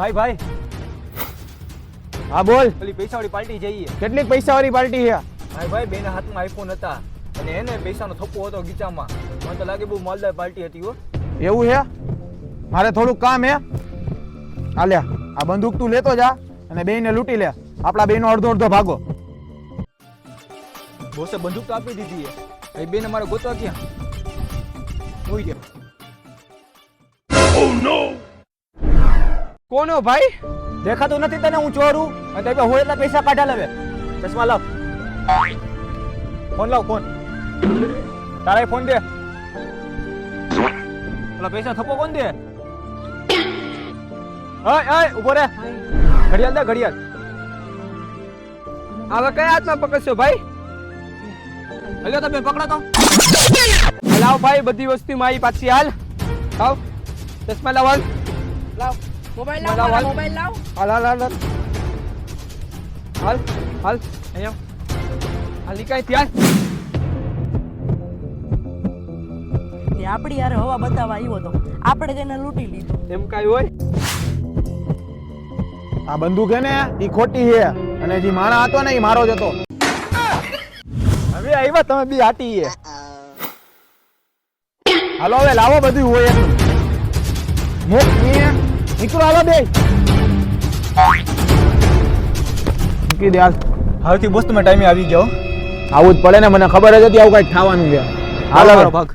ભાઈ ભાઈ. હા બોલ. પેલી પૈસાવાળી પાર્ટી જઈએ. કેટલીક પૈસાવાળી પાર્ટી છે ભાઈ ભાઈ બેના હાથમાં આઈફોન હતા. અને એને પૈસાનો થપ્પો હતો ગીચામાં. મને તો લાગે બહુ માલદાર પાર્ટી હતી હો. એવું છે? મારે થોડુંક કામ હે હાલ્યા આ બંદૂક તું લેતો જા અને બેયને લૂંટી લે. આપણા બેયનો અડધો અડધો ભાગો. બોસે બંદૂક તો આપી દીધી છે. એ બેને મારે ગોતવા ક્યાં? હોઈ ગયા કોનો ભાઈ? દેખાતું નથી તને હું ચોરું? અને તે હોય એટલા પૈસા કાઢા લાવે. ચશ્મા લાવ. ફોન લાવ ફોન. તારા ફોન દે. પેલા પૈસા થપો કોણ દે? ઓય ઓય ઊભો રે. ઘડિયાળ દે ઘડિયાળ. હવે કયા હાથમાં પકડશો ભાઈ? હલો તમે પકડો તો. લાવ ભાઈ બધી વસ્તુ મારી પાછી હાલ. આવ. ચશ્મા લાવ હાલ. લાવ. મોબાઈલ લાવ. મારા મોબાઈલ લાવ હાલ હાલ હાલ હાલ હાલ અહીંયા હાલી કાંઈ ત્યાં એ આપણી યાર હવા બતાવવા આવ્યો તો આપણે તેને લૂંટી લીધો. એમ કાંઈ હોય? આ બંદૂક હે ને એ ખોટી છે અને જે માણા હતો ને એ મારો જ હતો. હવે આવ્યા તમે બી હાટી છે હાલો હવે લાવો બધું હોય મુક નીકળો હાલો બે. મૂકી દે હાલ. હવેથી બોસ તમે ટાઈમે આવી જાઓ આવું જ પડે ને મને ખબર જ હતી આવું કઈ થવાનું છે. હાલો ભાગ.